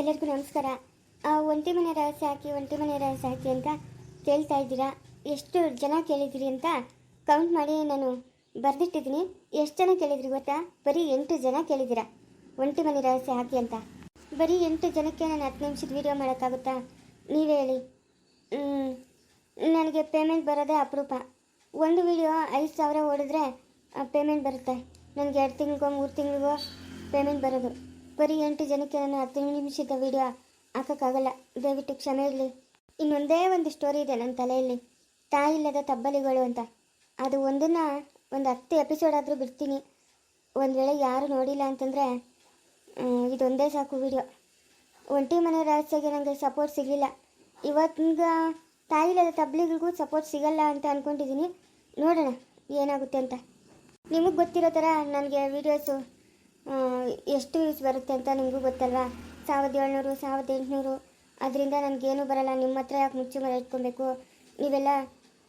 ಎಲ್ಲರಿಗೂ ನಮಸ್ಕಾರ. ಒಂಟಿ ಮನೆ ರಹಸ್ಯ ಹಾಕಿ ಒಂಟಿ ಮನೆ ರಹಸ್ಯ ಹಾಕಿ ಅಂತ ಕೇಳ್ತಾ ಇದ್ದೀರಾ? ಎಷ್ಟು ಜನ ಕೇಳಿದ್ದೀರಿ ಅಂತ ಕೌಂಟ್ ಮಾಡಿ ನಾನು ಬರೆದಿಟ್ಟಿದ್ದೀನಿ. ಎಷ್ಟು ಜನ ಕೇಳಿದ್ರಿ ಗೊತ್ತಾ? ಬರೀ ಎಂಟು ಜನ ಕೇಳಿದ್ದೀರಾ? ಒಂಟಿ ಮನೆ ರಹಸ್ಯ ಹಾಕಿ ಅಂತ. ಬರೀ ಎಂಟು ಜನಕ್ಕೆ ನಾನು ಹತ್ತು ನಿಮಿಷದ ವೀಡಿಯೋ ಮಾಡೋಕ್ಕಾಗುತ್ತಾ? ನೀವೇ ಹೇಳಿ. ನನಗೆ ಪೇಮೆಂಟ್ ಬರೋದೇ ಅಪರೂಪ. ಒಂದು ವಿಡಿಯೋ ಐದು ಸಾವಿರ ಓಡಿದ್ರೆ ಪೇಮೆಂಟ್ ಬರುತ್ತೆ. ನನಗೆ ಎರಡು ತಿಂಗಳಿಗೋ, ಮೂರು ತಿಂಗಳಿಗೋ ಪೇಮೆಂಟ್ ಬರೋದು. ಬರೀ ಎಂಟು ಜನಕ್ಕೆ ನಾನು ಹತ್ತು ನಿಮಿಷದ ವಿಡಿಯೋ ಹಾಕೋಕ್ಕಾಗಲ್ಲ. ದಯವಿಟ್ಟು ಕ್ಷಮೆ ಇರಲಿ. ಇನ್ನೊಂದೇ ಒಂದು ಸ್ಟೋರಿ ಇದೆ ನನ್ನ ತಲೆಯಲ್ಲಿ. ತಾಯಿ ಇಲ್ಲದ ತಬ್ಬಲಿಗಳು ಅಂತ. ಅದು ಒಂದನ್ನು ಒಂದು ಹತ್ತು ಎಪಿಸೋಡ್ ಆದರೂ ಬಿಡ್ತೀನಿ. ಒಂದು ವೇಳೆ ಯಾರು ನೋಡಿಲ್ಲ ಅಂತಂದರೆ ಇದೊಂದೇ ಸಾಕು ವಿಡಿಯೋ. ಒಂಟಿ ಮನೆ ರಹಸ್ಯಗೆ ನನಗೆ ಸಪೋರ್ಟ್ ಸಿಗಲಿಲ್ಲ. ಇವತ್ತಿಗ ತಾಯಿಲದ ತಬ್ಲಿಗಳಿಗೂ ಸಪೋರ್ಟ್ ಸಿಗಲ್ಲ ಅಂತ ಅಂದ್ಕೊಂಡಿದ್ದೀನಿ ನೋಡೋಣ ಏನಾಗುತ್ತೆ ಅಂತ. ನಿಮಗೆ ಗೊತ್ತಿರೋ ಥರ ನನಗೆ ವೀಡಿಯೋಸು ಎಷ್ಟು ಯೂಸ್ ಬರುತ್ತೆ ಅಂತ ನಿಮಗೂ ಗೊತ್ತಲ್ವಾ? ಸಾವಿರದ ಏಳ್ನೂರು, ಸಾವಿರದ ಎಂಟುನೂರು. ಅದರಿಂದ ನನಗೇನು ಬರಲ್ಲ. ನಿಮ್ಮ ಹತ್ರ ಯಾಕೆ ಮುಚ್ಚು ಮರ ಇಟ್ಕೊಬೇಕು? ನೀವೆಲ್ಲ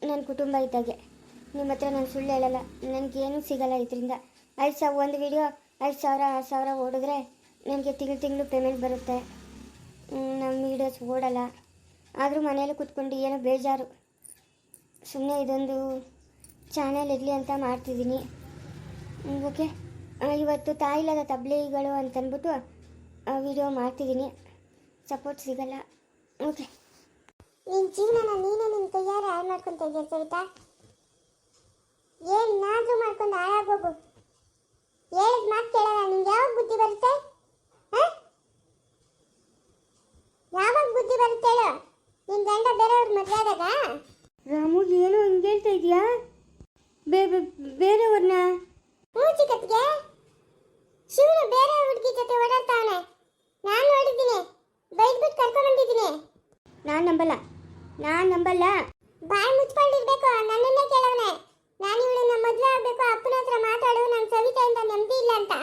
ನನ್ನ ಕುಟುಂಬ ಇದ್ದಾಗೆ. ನಿಮ್ಮ ಹತ್ರ ನಾನು ಸುಳ್ಳು ಹೇಳಲ್ಲ. ನನಗೇನು ಸಿಗಲ್ಲ ಇದರಿಂದ. ಐದು ಸಾವಿರ ಒಂದು ವಿಡಿಯೋ ಐದು ಸಾವಿರ, ಆರು ಸಾವಿರ ಓಡಿದ್ರೆ ನನಗೆ ತಿಂಗಳು ತಿಂಗಳು ಪೇಮೆಂಟ್ ಬರುತ್ತೆ. ನಮ್ಮ ವೀಡಿಯೋಸ್ ಓಡಲ್ಲ. ಆದರೂ ಮನೇಲಿ ಕೂತ್ಕೊಂಡು ಏನೋ ಬೇಜಾರು. ಸುಮ್ಮನೆ ಇದೊಂದು ಚಾನೆಲ್ ಇರಲಿ ಅಂತ ಮಾಡ್ತಿದ್ದೀನಿ. ಓಕೆ ಇವತ್ತು ತಾಯಿಲ್ಲದ ತಬ್ಲಿಗಳು ಅಂತಂದ್ಬಿಟ್ಟು ವಿಡಿಯೋ ಮಾಡ್ತಿದ್ದೀನಿ. ಸಪೋರ್ಟ್ ಸಿಗಲ್ಲ. ಓಕೆ ನಿನ್ನ ಜೀವನನ ನೀನೇ ನಿನ್ನ ಕೈಯಾರೆ ಹಾಳು ಮಾಡ್ಕೊಂತ ಇದೆಯಾ ಸವಿತಾ? ಏನಾದರೂ ಮಾಡ್ಕೊಂಡು ಹಾಳಾಗೋಗು ಹೇಳಿದ ಮಾತು ಕೇಳಲ್ಲ ನಿಂಗೆ ಯಾವಾಗ ಬುದ್ಧಿ ಬರುತ್ತೆ? ಹ? ಯಾವಾಗ ಬುದ್ಧಿ ಬರುತ್ತೆ ಹೇಳು. ನಿನ್ ಗಂಡ ಬೇರೆಯವ್ರ ಮದುವೆ ಆದಾಗ? ರಾಮು ಏನು ಹಿಂಗೆ ಹೇಳ್ತಾ ಇದೆಯಾ? ಬೇ ಬೇ- ಬೇರೆಯವ್ರನ್ನ ನಂಬಲ್ಲ. ನಾನು ನಂಬಲ್ಲ. ಬಾಯಿ ಮುಚ್ಕೊಂಡಿರ್ಬೇಕು ನನ್ನನ್ನೇ ಕೇಳವನೆ. ನಾನು ಇವಳನ್ನ ಮದುವೆ ಆಗಬೇಕು ಅಪ್ಪನ ಹತ್ರ ಮಾತಾಡು ನನ್ನ ಸವಿತೆಯಿಂದ ನೆಮ್ಮದಿ ಇಲ್ಲ ಅಂತ.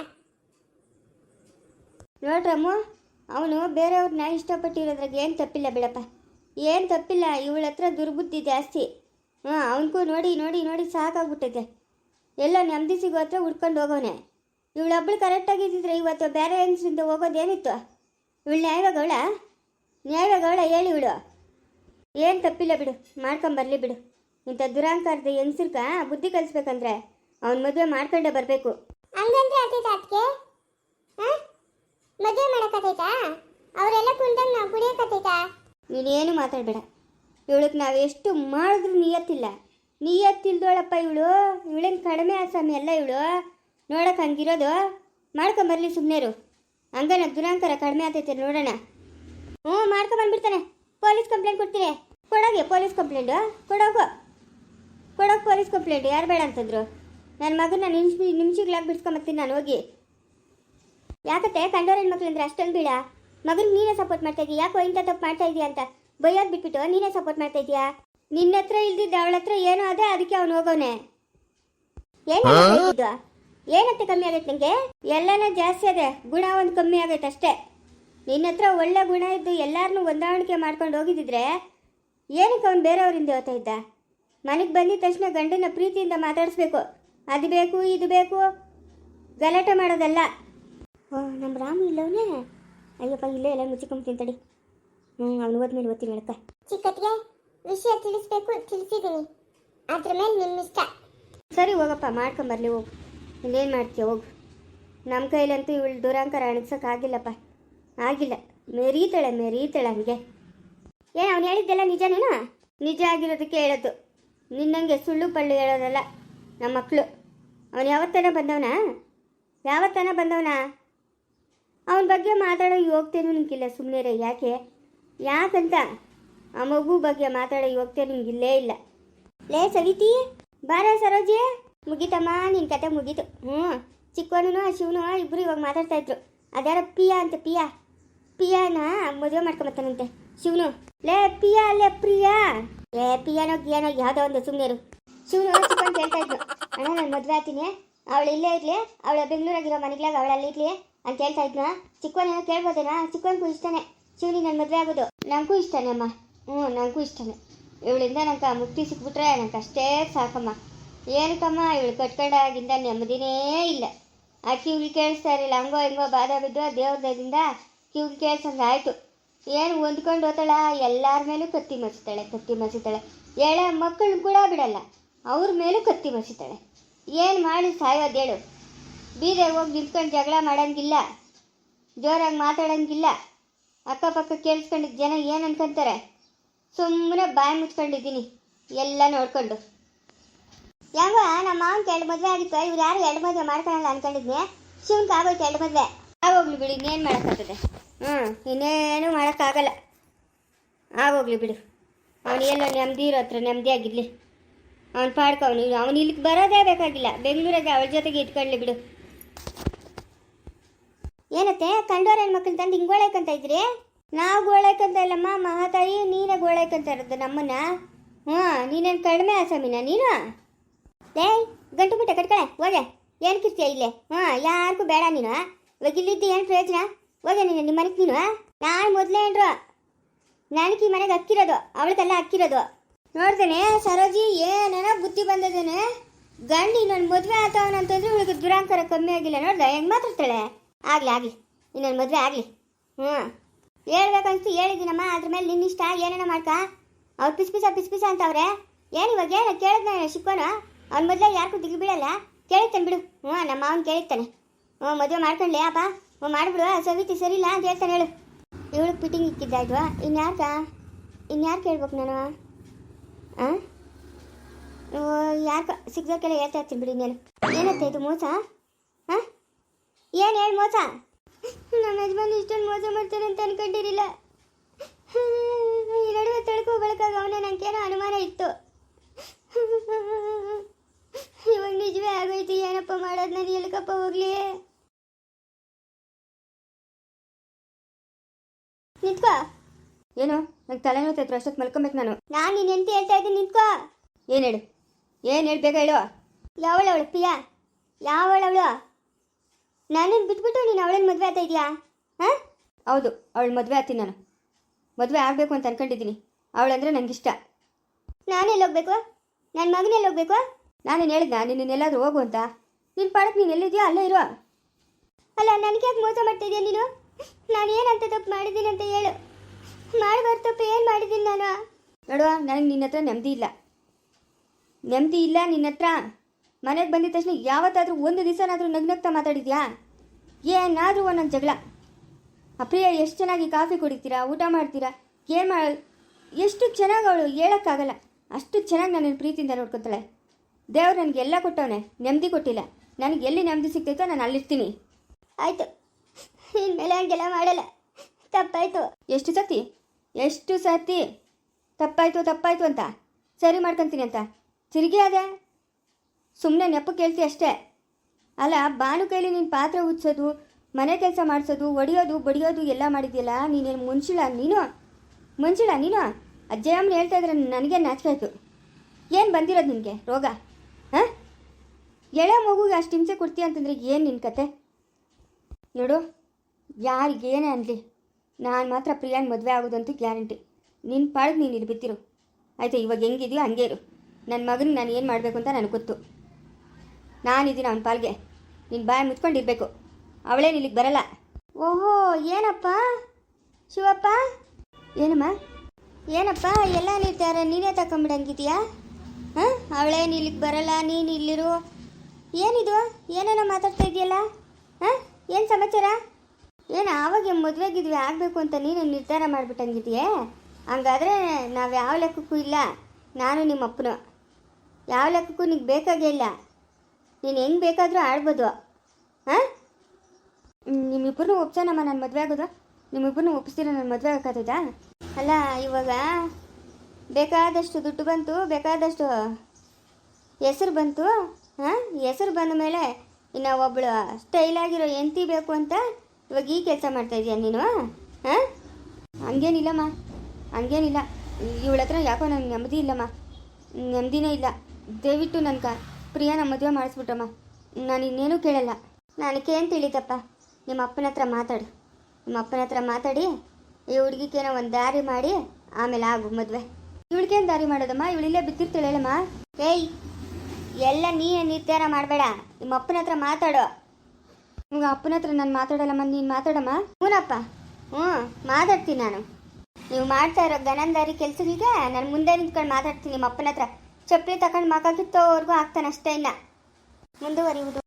ನೋಡ್ರಮ್ಮು ಅವನು ಬೇರೆಯವ್ರನ್ನ ಇಷ್ಟಪಟ್ಟಿರೋದ್ರಾಗ ಏನು ತಪ್ಪಿಲ್ಲ ಬಿಡಪ್ಪ. ಏನು ತಪ್ಪಿಲ್ಲ ಇವಳ ಹತ್ರ ದುರ್ಬುದ್ಧಿ ಜಾಸ್ತಿ. ಹಾಂ ಅವನಿಗೂ ನೋಡಿ ನೋಡಿ ನೋಡಿ ಸಾಕಾಗ್ಬಿಟ್ಟೈತೆ. ಎಲ್ಲ ನೆಮ್ಮದಿ ಸಿಗೋ ಹತ್ರ ಹುಡ್ಕೊಂಡು ಹೋಗೋನೆ ಇವಳೊಬ್ಳು ಕರೆಕ್ಟಾಗಿದ್ದಿದ್ರೆ ಇವತ್ತು ಬೇರೆ ಹೆಂಗಸ್ರಿಂದ ಹೋಗೋದೇನಿತ್ತು ಇವಳು ನ್ಯಾಯವಾಗವಳ ನ್ಯಾಯವಾಗವಳ ಹೇಳಿ ಇವಳು ಏನು ತಪ್ಪಿಲ್ಲ ಬಿಡು ಮಾಡ್ಕೊಂಬರ್ಲಿ ಬಿಡು. ಇಂಥ ದುರಾಂಕಾರದ ಹೆಂಗಸ್ರಕ ಬುದ್ಧಿ ಕಲಿಸ್ಬೇಕಂದ್ರೆ ಅವ್ನ ಮದುವೆ ಮಾಡ್ಕೊಂಡೇ ಬರಬೇಕು. ಹಂಗಂದ್ರೆ ಆತೈತ ಅದಕ್ಕೆ ಮದುವೆ ಮಾಡಕತ್ತೈತಾ? ಅವರೆಲ್ಲ ಕುಂತಂಗ್ ನಾವು ಕುಡಿಯಕತ್ತೈತಾ ನೀನೇನು ಮಾತಾಡಬೇಡ. ಇವಳಕ್ಕೆ ನಾವು ಎಷ್ಟು ಮಾಡಿದ್ರು ನಿಯತ್ತಿಲ್ಲ. ನಿಯತ್ತಿಲ್ದೋಳಪ್ಪ ಇವಳು ಇವಳೇನು ಕಡಿಮೆ ಆಸಾಮಿ ಅಲ್ಲ ಇವಳು. ನೋಡಕ್ಕೆ ಹಂಗಿರೋದು ಮಾಡ್ಕೊಂಬರ್ಲಿ ಸುಮ್ಮನೆರು ಹಂಗನ ದುರಾಂಕರ ಕಡಿಮೆ ಆಗ್ತೈತೆ ನೋಡೋಣ. ಹ್ಞೂ ಮಾಡ್ಕೊಂಬಂದ್ಬಿಡ್ತಾನೆ ಪೊಲೀಸ್ ಕಂಪ್ಲೇಂಟ್ ಕೊಡ್ತೀನಿ ಕೊಡೋಗೆ ಪೊಲೀಸ್ ಕಂಪ್ಲೇಂಟು? ಕೊಡೋಗು. ಕೊಡೋಕೆ ಪೊಲೀಸ್ ಕಂಪ್ಲೇಂಟ್. ಯಾರು ಬೇಡ ಅಂತಂದ್ರು? ನನ್ನ ಮಗನ ನಿಮಿಷ ನಿಮಿಷಗಳಾಗಿ ಬಿಡ್ಸ್ಕೊಂಬತ್ತೀನಿ ನಾನು ಹೋಗಿ. ಯಾಕತ್ತೆ? ಕಂಡೋರ್ ಹೆಣ್ಮಕ್ಳು ಅಂದ್ರೆ ಅಷ್ಟೊಂದು ಬೀಳ? ಮಗನ್ ನೀನೇ ಸಪೋರ್ಟ್ ಮಾಡ್ತಾ ಇದೀಯ? ಯಾಕೋ ಇಂಥ ತಪ್ಪು ಮಾಡ್ತಾ ಇದೀಯಾ ಅಂತ? ಬೈಯೋದು ಬಿಟ್ಬಿಟ್ಟು ನೀನೇ ಸಪೋರ್ಟ್ ಮಾಡ್ತಾ ಇದೀಯಾ? ನಿನ್ನ ಹತ್ರ ಇಲ್ದಿದ್ದ ಅವಳ ಹತ್ರ ಏನೋ ಅದೇ ಅದಕ್ಕೆ ಅವನು ಹೋಗೋನೆ. ಏನಿದ್ದು ಏನತ್ತೆ ಕಮ್ಮಿ ಆಗೈತೆ ನಿಂಗೆ? ಎಲ್ಲನೂ ಜಾಸ್ತಿ ಅದೇ. ಗುಣ ಒಂದು ಕಮ್ಮಿ ಆಗೈತೆ ಅಷ್ಟೇ. ನಿನ್ನ ಹತ್ರ ಒಳ್ಳೆ ಗುಣ ಇದ್ದು ಎಲ್ಲರನ್ನೂ ಹೊಂದಾಣಿಕೆ ಮಾಡ್ಕೊಂಡು ಹೋಗಿದ್ದಿದ್ರೆ ಏನಕ್ಕೆ ಅವ್ನು ಬೇರೆಯವರಿಂದ ಹೇಳ್ತಾ ಇದ್ದ? ಮನೆಗೆ ಬಂದಿದ ತಕ್ಷಣ ಗಂಡನ ಪ್ರೀತಿಯಿಂದ ಮಾತಾಡಿಸ್ಬೇಕು. ಅದು ಬೇಕು ಇದು ಬೇಕು ಗಲಾಟೆ ಮಾಡೋದಲ್ಲ. ಓ ನಮ್ಮ ರಾಮು ಇಲ್ಲವನೇ ಅಯ್ಯಪ್ಪ ಇಲ್ಲೇ ಎಲ್ಲ ಮುಚ್ಚಿಕೊಂಬ ತಡಿ. ಹ್ಞೂ ಅವ್ನು ಓದ್ಮೇಲೆ ಓದ್ತೀನಿ ಹೇಳಕ್ಕ. ಚಿಕ್ಕತ್ತಿಗೆ ವಿಷಯ ತಿಳಿಸ್ಬೇಕು ತಿಳಿಸಿದ್ದೀನಿ. ಅದ್ರ ಮೇಲೆ ನಿಮ್ಮ ಇಷ್ಟ ಸರಿ ಹೋಗಪ್ಪ ಮಾಡ್ಕೊಂಬರ್ಲಿ ಹೋಗು. ಇಲ್ಲೇನು ಮಾಡ್ತೀಯ ಹೋಗು. ನಮ್ಮ ಕೈಲಂತೂ ಇವಳು ದೂರಾಂಕರ ಅಣಿಸೋಕ್ಕಾಗಿಲ್ಲಪ್ಪ ಆಗಿಲ್ಲ. ಮೆರೀತಾಳೆ ಮೆರೀತಾಳೆ ಹಂಗೆ. ಏ, ಅವ್ನು ಹೇಳಿದ್ದೆಲ್ಲ ನಿಜನೇನಾ ನಿಜ ಆಗಿರೋದಕ್ಕೆ ಹೇಳೋದು ನಿನ್ನಂಗೆ ಸುಳ್ಳು ಪಳ್ಳು ಹೇಳೋದಲ್ಲ ನಮ್ಮ ಮಕ್ಕಳು ಅವನು ಯಾವತ್ತನ ಬಂದವನ? ಯಾವತ್ತನ ಬಂದವನ? ಅವನ ಬಗ್ಗೆ ಮಾತಾಡೋ ಯೋಗ್ಯತೆನೂ ನಿನಗಿಲ್ಲ ಸುಮ್ಮನೆ ರೇ ಯಾಕೆ? ಯಾಕಂತ? ಆ ಮಗು ಬಗ್ಗೆ ಮಾತಾಡೋ ಯೋಗ್ಯತೆ ನಿನಗಿಲ್ಲೇ ಇಲ್ಲ. ಲೇ, ಸವಿತಿ, ಬಾರ ಸರೋಜಿ. ಮುಗೀತಮ್ಮ ನಿನ್ನ ಕತೆ ಮುಗೀತು. ಹ್ಞೂ ಚಿಕ್ಕವನು ಶಿವನು ಇಬ್ಬರು ಇವಾಗ ಮಾತಾಡ್ತಾ ಅದಾರ ಪಿಯಾ ಅಂತ, ಪಿಯಾ. ಪಿಯಾನ? ಮದುವೆ ಮಾಡ್ಕೊಂಬತ್ತಾನಂತೆ. ಶಿವನು, ಲೇ ಪಿಯಾ, ಲೇ ಪ್ರಿಯಾ. ಲೇ ಪಿಯಾನೋ, ಗಿಯಾನೋ, ಯಾವುದೋ ಒಂದು ಸುಮ್ಮನೆ ಶಿವನು ಅಂತ ಕೇಳ್ತಾ ಇದ್ರು ಅಣ್ಣ, ನಾನು ಮದುವೆ ಆಗ್ತೀನಿ. ಅವಳು ಇಲ್ಲೇ ಇರ್ಲಿ. ಅವಳು ಬೆಂಗಳೂರಾಗಿರೋ ಮನೆಗ್ಲಾಗ ಅವಳು ಅಲ್ಲಿ ಇರ್ಲಿ. ಅಂತ ಹೇಳ್ತಾ ಇದ್ನ. ಚಿಕ್ಕವನೇನೋ ಕೇಳ್ಬೋದೇನಾ? ಚಿಕ್ಕವನಿಗೂ ಇಷ್ಟನೇ. ಶಿವನಿ ನನ್ನ ಮದುವೆ ಆಗೋದು ನನಗೂ ಇಷ್ಟನೇ ಅಮ್ಮ. ಹ್ಞೂ ನನಗೂ ಇಷ್ಟನೇ. ಇವಳಿಂದ ನಂಗೆ ಮುಕ್ತಿ ಸಿಕ್ಬಿಟ್ರೆ ನಂಗೆ ಅಷ್ಟೇ ಸಾಕಮ್ಮ. ಏನಕ್ಕಮ್ಮ, ಇವಳು ಕಟ್ಕೊಂಡಾಗಿಂದ ನೆಮ್ಮದಿನೇ ಇಲ್ಲ. ಆಕೆ ಇವಳು ಕೇಳಿಸ್ತಾ ಇರಲಿಲ್ಲ. ಹಂಗೋ, ಹಿಂಗೋ, ಬಾಧ ಬಿದ್ದು ದೇವ್ರ ದಯದಿಂದ ಕಿವಿಗೆ ಕೇಳ್ಸಂಗೆ ಆಯಿತು. ಏನು ಹೊಂದ್ಕೊಂಡು ಹೋತಾಳ? ಎಲ್ಲರ ಮೇಲೂ ಕತ್ತಿ ಮಸಿತಾಳೆ ಕತ್ತಿ ಮಸಿತಾಳೆ. ಎಳೆ ಮಕ್ಕಳು ಕೂಡ ಬಿಡಲ್ಲ, ಅವ್ರ ಮೇಲೂ ಕತ್ತಿ ಮಸಿತಾಳೆ. ಏನು ಮಾಡಿ ಸಾಯೋದು ಹೇಳು. ಬೀದೆ ಹೋಗಿ ನಿಂತ್ಕೊಂಡು ಜಗಳ ಮಾಡೋಂಗಿಲ್ಲ, ಜೋರಾಗಿ ಮಾತಾಡೋಂಗಿಲ್ಲ. ಅಕ್ಕಪಕ್ಕ ಕೇಳಿಸ್ಕೊಂಡಿದ್ದ ಜನ ಏನು ಅನ್ಕೊಂತಾರೆ? ಸುಮ್ಮನೆ ಬಾಯಿ ಮುಚ್ಕೊಂಡಿದ್ದೀನಿ, ಎಲ್ಲ ನೋಡ್ಕೊಂಡು. ಯಾವ ನಮ್ಮ ಮಾವನ್ ಎರಡು ಮದುವೆ ಆಗಿತ್ತು? ಇವ್ರು ಯಾರು ಎರಡು ಮದುವೆ ಮಾಡ್ಕೊಳಲ್ಲ ಅನ್ಕೊಂಡಿದ್ನಿ? ಶಿವನ್ಗೆ ಆಗೋಯ್ತು ಎರಡು ಮದುವೆ. ಆಗೋಗ್ಲಿ ಬಿಡಿ ಮಾಡೋಕ್ಕಾಗ್ತದೆ? ಹ್ಞೂ ಇನ್ನೇನು ಮಾಡೋಕ್ಕಾಗಲ್ಲ. ಆಗೋಗ್ಲಿ ಬಿಡು. ಅವನು ಎಲ್ಲ ನೆಮ್ಮದಿ ಇರೋ ಹತ್ರ ನೆಮ್ಮದಿಯಾಗಿರ್ಲಿ ಅವ್ನು ಪಾಡ್ಕೊ, ಅವನು ಅವನು ಇಲ್ಲಿಗೆ ಬರೋದೇ ಬೇಕಾಗಿಲ್ಲ. ಬೆಂಗಳೂರಾಗೆ ಅವಳ ಜೊತೆಗೆ ಇಟ್ಕೊಳ್ಳಿ ಬಿಡು. ಏನತ್ತೆ, ಕಂಡೋರ ಹೆಣ್ಮಕ್ಳು ತಂದು ಹಿಂಗೆ ಗೋಳಾಯ್ಕಂತ ಇದ್ರಿ? ನಾವು ಗೋಳಾಯ್ಕಂತ ಇಲ್ಲಮ್ಮ, ಮಹಾತಾಯಿ ನೀನೇ ಗೋಳಾಯ್ಕಂತ ಇರೋದು ನಮ್ಮನ್ನ? ಹ್ಞೂ, ನೀನೇನು ಕಡಿಮೆ ಆಸಾಮಿನ ನೀನು? ಲೇ, ಗಂಟು ಬಿಟ್ಟೆ ಕಟ್ಕಳೆ ಹೋಗೆ ಏನು ಕಿರ್ತೀಯ ಇಲ್ಲೇ? ಹಾಂ ಯಾರಿಗೂ ಬೇಡ ನೀನು. ಇವಾಗ ಇಲ್ಲಿದ್ದು ಏನು ಪ್ರಯೋಜನ? ಹೋಗೆ ನೀನು ನಿಮ್ಮ ಮನೆಗೆ ನೀನು ನಾನು ಮೊದಲೇ ಹೇಳ್ರು. ನನಗೆ ಈ ಮನೆಗೆ ಅಕ್ಕಿರೋದು ಅವಳಿಗೆಲ್ಲ ಅಕ್ಕಿರೋದು. ನೋಡ್ತೇನೆ ಸರೋಜಿ ಏನೇನೋ ಬುದ್ಧಿ ಬಂದದೇನೆ. ಗಂಡು ನನ್ನ ಮದುವೆ ಆತವನಂತಂದ್ರೆ ಇವಳಿಗೆ ದುರಾಂಕಾರ ಕಮ್ಮಿ ಆಗಿಲ್ಲ, ನೋಡ್ದೆ? ಹೆಂಗೆ ಮಾತಾಡ್ತಾಳೆ? ಆಗಲಿ ಆಗಲಿ, ಇನ್ನೊಂದು ಮದುವೆ ಆಗಲಿ. ಹ್ಞೂ ಹೇಳ್ಬೇಕನ್ಸ್ತು, ಹೇಳಿದ್ದೀನಮ್ಮ. ಅದ್ರ ಮೇಲೆ ನಿನ್ನಿಷ್ಟ ಏನೇನೋ ಮಾಡ್ಕ? ಅವ್ರು ಪಿಸ್ ಪಿಸ ಪಿಸ್ ಪಿಸ ಅಂತವ್ರೆ. ಏನು ಇವಾಗ ಏನು ಕೇಳಿದ್ನ ಶಿಕ್ಕೋನು? ಅವ್ನ ಮೊದಲೇ ಯಾರಿಗೂ ದಿಗಿ ಬೀಳಲ್ಲ. ಕೇಳಿತಾನೆ ಬಿಡು. ಹ್ಞೂ ನಮ್ಮ ಮಾವನ್ ಕೇಳಿತಾನೆ ಹ್ಞೂ ಮದುವೆ ಮಾಡ್ಕೊಂಡ್ಲಿ ಅಪ್ಪ ಮಾಡ್ಬಿಡು ಸವಿತಿ ಸರಿಲ್ಲ ಅಂತ ಹೇಳ್ತಾನೆ ಹೇಳು. ಇವಳಿಗೆ ಫಿಟ್ಟಿಂಗ್ ಇಕ್ಕಿದ್ದಾಯ್ತು ಇನ್ಯಾರ್ಕ ಇನ್ಯಾರು ಕೇಳ್ಬೇಕು ನಾನು? ಹಾಂ ಯಾಕೆ ಸಿಗ್ಬೇಕೆಲ್ಲ ಹೇಳ್ತಾ ಇರ್ತೀನಿ ಬಿಡಿ ನೀನು ಏನತ್ತೆ ಇದು, ಮೋಸ? ಹಾಂ ಏನು ಹೇಳಿ, ಮೋಸ? ನಮ್ಮ ಯಜಮಾನ್ ಇಷ್ಟೊಂದು ಮೋಸ ಮಾಡ್ತಾನೆ ಅಂತ ಅನ್ಕೊಂಡಿರಲಿಲ್ಲ. ಈ ನಡುವೆ ತಳ್ಕೋ ಬೆಳಕಾಗ ಅವನೇ ನನಗೇನೋ ಅನುಮಾನ ಇತ್ತು. ಇವಾಗ ನಿಜವೇ ಆಗೋಯ್ತು, ಏನಪ್ಪ ಮಾಡೋದು? ನಾನು ಎಲ್ಕಪ್ಪ ಹೋಗ್ಲಿ? ನಿಂತ್ಕೋ. ಏನು? ನಂಗೆ ತಲೆ ನೋಯ್ತೈತ್ರ ಅಷ್ಟೊತ್ತು ಮಲ್ಕೊಬೇಕು ನಾನು. ನಾನು ನೀನು ಎಂತ ಹೇಳ್ತಾ ಇದ್ದೀನಿ ನಿಂತ್ಕೋ. ಏನು ಹೇಳು? ಏನು ಹೇಳ್ ಬೇಗ ಹೇಳು. ಯಾವಳವಳು? ಪಿಯಾ ಅವಳು ನಾನೇನು ಬಿಟ್ಬಿಟ್ಟು ನೀನು ಅವಳನ್ನ ಮದುವೆ ಆಗ್ತಾ ಇದೆಯಾ? ಹಾಂ? ಹೌದು ಅವಳು ಮದುವೆ ಆತೀನಿ ನಾನು. ಮದುವೆ ಆಗಬೇಕು ಅಂತ ಅನ್ಕೊಂಡಿದ್ದೀನಿ. ಅವಳಂದ್ರೆ ನನಗಿಷ್ಟ ನಾನೆಲ್ಲಿ ಹೋಗ್ಬೇಕು? ನನ್ನ ಮಗನೆಲ್ಲಿ ಹೋಗ್ಬೇಕು? ನಾನೇನು ಹೇಳಿದ್ನ? ನಿನ್ನೆಲ್ಲಾದ್ರೂ ಹೋಗು ಅಂತ. ನಿನ್ನ ಪಾಡಕ್ಕೆ ನೀನು ಎಲ್ಲಿದೆಯೋ ಅಲ್ಲೇ ಇರೋ. ಅಲ್ಲ ನನಗೆ ಯಾಕೆ ಮೋಸ ಮಾಡ್ತಿದ್ಯಾ ನೀನು? ನಾನು ಏನಂತ ತಪ್ಪು ಮಾಡಿದ್ದೀನಿ ಅಂತ ಹೇಳು. ಮಾಡಬಾರ್ದು ತಪ್ಪು ಏನು ಮಾಡಿದ್ದೀನಿ ನಾನು? ನೋಡುವ ನನಗೆ ನಿನ್ನ ಹತ್ರ ನೆಮ್ಮದಿ ಇಲ್ಲ. ನೆಮ್ಮದಿ ಇಲ್ಲ ನಿನ್ನ ಹತ್ರ. ಮನೆಗೆ ಬಂದಿದ ತಕ್ಷಣ ಯಾವತ್ತಾದರೂ ಒಂದು ದಿವಸನಾದರೂ ನಗ್ನಗ್ತಾ ಮಾತಾಡಿದ್ಯಾ? ಏನಾದರೂ ಒಂದೊಂದು ಜಗಳ. ಅಪ್ರಿಯ ಎಷ್ಟು ಚೆನ್ನಾಗಿ ಕಾಫಿ ಕುಡಿತೀರಾ ಊಟ ಮಾಡ್ತೀರಾ? ಏನು ಮಾ ಎಷ್ಟು ಚೆನ್ನಾಗಿ ಅವಳು ಹೇಳೋಕ್ಕಾಗಲ್ಲ. ಅಷ್ಟು ಚೆನ್ನಾಗಿ ನನ್ನ ಪ್ರೀತಿಯಿಂದ ನೋಡ್ಕೊತಾಳೆ. ದೇವ್ರು ನನಗೆ ಎಲ್ಲ ಕೊಟ್ಟವನೆ ನೆಮ್ಮದಿ ಕೊಟ್ಟಿಲ್ಲ. ನನಗೆ ಎಲ್ಲಿ ನೆಮ್ಮದಿ ಸಿಗ್ತೈತೋ ನಾನು ಅಲ್ಲಿರ್ತೀನಿ. ಆಯಿತು. ಇನ್ಮೇಲೆ ಹಂಗೆಲ್ಲ ಮಾಡಲ್ಲ. ತಪ್ಪಾಯ್ತು. ಎಷ್ಟು ಸತಿ? ಎಷ್ಟು ಸತಿ? ತಪ್ಪಾಯ್ತು ತಪ್ಪಾಯ್ತು ಅಂತ. ಸರಿ ಮಾಡ್ಕೊಂತೀನಿ ಅಂತ. ತಿರುಗಿ ಅದೇ ಸುಮ್ಮನೆ ನೆಪಕ್ಕೆ ಕೇಳ್ತಿ ಅಷ್ಟೇ. ಅಲ್ಲ, ಬಾನು ಕೈಲಿ ನೀನು ಪಾತ್ರೆ ಉಚ್ಚೋದು ಮನೆ ಕೆಲಸ ಮಾಡಿಸೋದು, ಒಡೆಯೋದು, ಬಡಿಯೋದು ಎಲ್ಲ ಮಾಡಿದ್ಯಲ್ಲ, ನೀನೇನು ಮುನ್ಸಿಳ ನೀನು? ಮುನ್ಸಿಳ ನೀನು? ಅಜ್ಜಯ್ಯಮ್ಮನ ಹೇಳ್ತಾ ಇದ್ರೆ ನನಗೆ ನಾಚಿಕೆ ಆಯಿತು. ಏನು ಬಂದಿರೋದು ನಿನಗೆ? ರೋಗ? ಹಾಂ? ಎಳೆ ಮಗುಗೆ ಅಷ್ಟು ಹಿಂಸೆ ಕೊಡ್ತೀಯ ಅಂತಂದ್ರೆ ಏನು ನಿನ್ನ ಕತೆ? ನೋಡು. ಯಾರಿಗೇನೇ ಅನ್ಲಿ. ನಾನು ಮಾತ್ರ ಪ್ರಿಯಾನ್ ಮದುವೆ ಆಗೋದಂತೂ ಗ್ಯಾರಂಟಿ. ನಿನ್ನ ಪಾಡಿಗೆ ನೀನು ಇಲ್ಲಿ ಬಿತ್ತಿರು ಆಯಿತಾ ಇವಾಗ ಹೆಂಗಿದೆಯೋ ಹಂಗೆ ಇರು. ನನ್ನ ಮಗನಿಗೆ ನಾನು ಏನು ಮಾಡಬೇಕು ಅಂತ ನನಗೆ ಗೊತ್ತು. ನಾನಿದ್ದೀನಿ ಅವನ ಪಾಲ್ಗೆ. ನಿನ್ನ ಬಾಯಿ ಮುಚ್ಕೊಂಡಿರ್ಬೇಕು ಅವಳೇನು ಇಲ್ಲಿಗೆ ಬರಲ್ಲ. ಓಹೋ ಏನಪ್ಪ? ಶಿವಪ್ಪ? ಏನಮ್ಮ? ಏನಪ್ಪ ಎಲ್ಲ ನಿರ್ಧಾರ ನೀನೇ ತಗೊಂಬಿಡಂಗಿದೆಯಾ ಹಾಂ? ಅವಳೇನು ಇಲ್ಲಿಗೆ ಬರಲ್ಲ ನೀನು ಇಲ್ಲಿರು. ಏನಿದು? ಏನೇನೋ ಮಾತಾಡ್ತಾ ಇದೆಯಲ್ಲ? ಹಾಂ? ಏನು ಸಮಾಚಾರ? ಏನು, ಆವಾಗ ಮದುವೆಗಿದ್ವಿ ಆಗಬೇಕು ಅಂತ ನೀನು ನಿರ್ಧಾರ ಮಾಡಿಬಿಟ್ಟಂಗಿದೆಯೇ? ಹಂಗಾದ್ರೆ ನಾವು ಯಾವ ಲೆಕ್ಕಕ್ಕೂ ಇಲ್ಲ. ನಾನು ನಿಮ್ಮ ಅಪ್ಪನು. ಯಾವ ಲೆಕ್ಕಕ್ಕೂ ನಿಂಗೆ ಬೇಕಾಗೇ ಇಲ್ಲ. ನೀನು ಹೆಂಗೆ ಬೇಕಾದರೂ ಆಡ್ಬೋದು. ಹಾಂ? ನಿಮ್ಮಿಬ್ಬರನ್ನೂ ಒಪ್ಸೋಣಮ್ಮ, ನಾನು ಮದುವೆ ಆಗೋದು. ನಿಮ್ಮಿಬ್ಬರನ್ನೂ ಒಪ್ಪಿಸ್ತೀರ ನಾನು ಮದುವೆ ಆಗೋಕ್ಕಾಗ್ತದಾ ಅಲ್ಲ, ಇವಾಗ ಬೇಕಾದಷ್ಟು ದುಡ್ಡು ಬಂತು, ಬೇಕಾದಷ್ಟು ಹೆಸರು ಬಂತು. ಹಾಂ? ಹೆಸರು ಬಂದ ಮೇಲೆ ಇನ್ನು ಒಬ್ಬಳು ಸ್ಟೈಲಾಗಿರೋ ಎಂತಿ ಬೇಕು ಅಂತ ಇವಾಗ ಈ ಕೆಲಸ ಮಾಡ್ತಾ ಇದೀಯ ನೀನು ಹಾಂ ಹಂಗೇನಿಲ್ಲಮ್ಮ ಹಂಗೇನಿಲ್ಲ ಇವಳ ಹತ್ರ ಯಾಕೋ ನನಗೆ ನೆಮ್ಮದಿ ಇಲ್ಲಮ್ಮ ನೆಮ್ಮದಿನೇ ಇಲ್ಲ. ದಯವಿಟ್ಟು ನನ್ಕ ಪ್ರಿಯಾನ ಮದುವೆ ಮಾಡಿಸ್ಬಿಟ್ರಮ್ಮ ನಾನು ಇನ್ನೇನೂ ಕೇಳಲ್ಲ. ನನಗೇನು ತಿಳಿತಪ್ಪ ನಿಮ್ಮ ಅಪ್ಪನ ಹತ್ರ ಮಾತಾಡು. ನಿಮ್ಮ ಅಪ್ಪನ ಹತ್ರ ಮಾತಾಡಿ, ಈ ಹುಡುಗಿಗೇನೋ ಒಂದು ದಾರಿ ಮಾಡಿ, ಆಮೇಲೆ ಆಗು ಮದುವೆ. ಇವಳಿಗೇನು ದಾರಿ ಮಾಡೋದಮ್ಮ ಇವಳಿಲ್ಲೇ ಬಿದ್ದಿರ್ತಾಳಲ್ಲಮ್ಮ ಏಯ್! ಎಲ್ಲ ನೀ ನಿರ್ಧಾರ ಮಾಡಬೇಡ. ನಿಮ್ಮ ಅಪ್ಪನ ಹತ್ರ ಮಾತಾಡು. ಇವಾಗ ಅಪ್ಪನ ಹತ್ರ ನಾನು ಮಾತಾಡಲ್ಲಮ್ಮ ನೀನು ಮಾತಾಡಮ್ಮ. ಹ್ಞೂನಪ್ಪ ಹ್ಞೂ, ಮಾತಾಡ್ತೀನಿ ನಾನು. ನೀವು ಮಾಡ್ತಾ ಇರೋ ಗನಂದಾರಿ ಕೆಲಸಗಳಿಗೆ ನಾನು ಮುಂದೆ ನಿಂತ್ಕೊಂಡು ಮಾತಾಡ್ತೀನಿ ನಿಮ್ಮ ಅಪ್ಪನ ಹತ್ರ. ಚಪ್ಪಲಿ ತಗೊಂಡು ಮಗ ಕಿತ್ತೋವರೆಗೂ ಆಗ್ತಾನೆ ಅಷ್ಟೇ ಇನ್ನ. ಮುಂದುವರಿಯುವುದು.